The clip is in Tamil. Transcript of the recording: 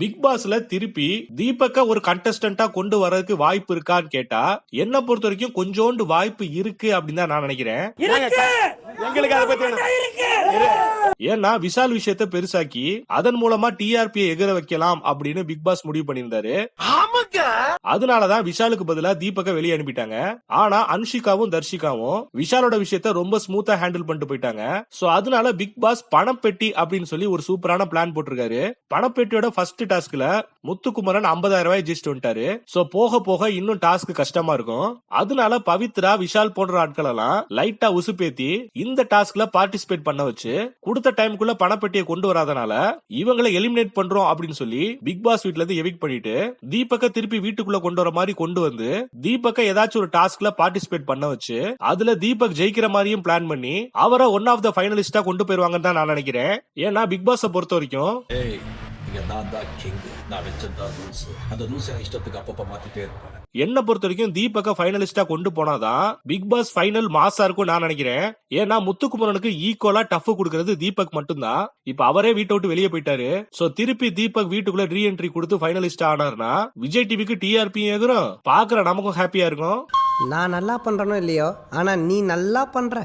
பிக் பாஸ்ல திருப்பி தீபக்க ஒரு கண்டஸ்டன்டா கொண்டு வர்றதுக்கு வாய்ப்பு இருக்கான்னு கேட்டா என்ன பொறுத்த வரைக்கும் கொஞ்சோண்டு வாய்ப்பு இருக்கு அப்படின்னு தான் நான் நினைக்கிறேன். எங்களுக்கு அதை பத்தி வேணாம். ஏன்னா விஷால் விஷயத்த பெருசாக்கி அதன் மூலமா டிஆர்பியை எகிற வைக்கலாம் அப்படின்னு பிக் பாஸ் முடிவு பண்ணியிருந்தாரு. அதனாலதான் விஷாலுக்கு பதிலா தீபக்க வெளியே அனுப்பிட்டாங்க. ஆனா அன்ஷிகாவும் தர்ஷிகாவும் விஷாலோட விஷயத்த ரொம்ப ஸ்மூத்தா ஹேண்டில் பண்ணிட்டு போயிட்டாங்க. சோ அதனால பிக் பாஸ் பணப்பெட்டி அப்படின்னு சொல்லி ஒரு சூப்பரான பிளான் போட்டிருக்காரு. பணப்பெட்டியோட ஃபர்ஸ்ட் டாஸ்க்ல முத்துக்குமரன் 50000 ரூபாய் ஜெயிச்சுட்டு வந்துட்டாரு சோ போக போக இன்னும் டாஸ்க் கஷ்டமா இருக்கும். அதனால பவித்ரா விஷால் போன்ற ஆட்கள் எல்லாம் லைட்டா உசுப்பேத்தி இந்த டாஸ்க்ல பார்ட்டிசிபேட் பண்ண வச்சு கொடுத்த டைம்குள்ள பணப்பெட்டியை கொண்டு வராதனால இவங்களை எலிமினேட் பண்றோம் அப்படின்னு சொல்லி பிக் பாஸ் வீட்ல இருந்து எவிக் பண்ணிட்டு தீபக்க திருப்பி வீட்டுக்குள்ள கொண்டு வர மாதிரி கொண்டு வந்து தீபக்க ஏதாச்சும் ஒரு டாஸ்க்ல பார்ட்டிசிபேட் பண்ண வச்சு அதுல தீபக் ஜெயிக்கிற மாதிரியும் பிளான் பண்ணி அவரை ஒன் ஆஃப் த ஃபைனலிஸ்டா கொண்டு போயிருவாங்கன்னு தான் நான் நினைக்கிறேன். ஏன்னா பிக் பாஸ பொறுத்த வரைக்கும் ஏய் நான் தான் கிங் நான் வச்சிருந்தா ரூல்ஸ் அந்த ரூல்ஸ் இஷ்டத்துக்கு அப்பப்ப மாத்திட்டே இருப்பேன். என்ன பொறுத்த வரைக்கும் தீபக்கை ஃபைனலிஸ்டா கொண்டு போனாதான் பிக் பாஸ் ஃபைனல் மாசா இருக்கும் நான் நினைக்கிறேன். ஏன்னா முத்துக்குமரனுக்கு ஈக்குவலா டஃப் கொடுக்கறது தீபக் மட்டும்தான். இப்ப அவரே வீட்டை விட்டு வெளியே போயிட்டாரு. சோ திருப்பி தீபக் வீட்டுக்குள்ள ரீஎன்ட்ரி கொடுத்து ஃபைனலிஸ்ட் ஆனார்னா விஜய் டிவிக்கு டிஆர்பி ஏகுறோம் பாக்குற நமக்கும் ஹாப்பியா இருக்கும். நான் நல்லா பண்றேனோ இல்லையோ? ஆனா நீ நல்லா பண்ற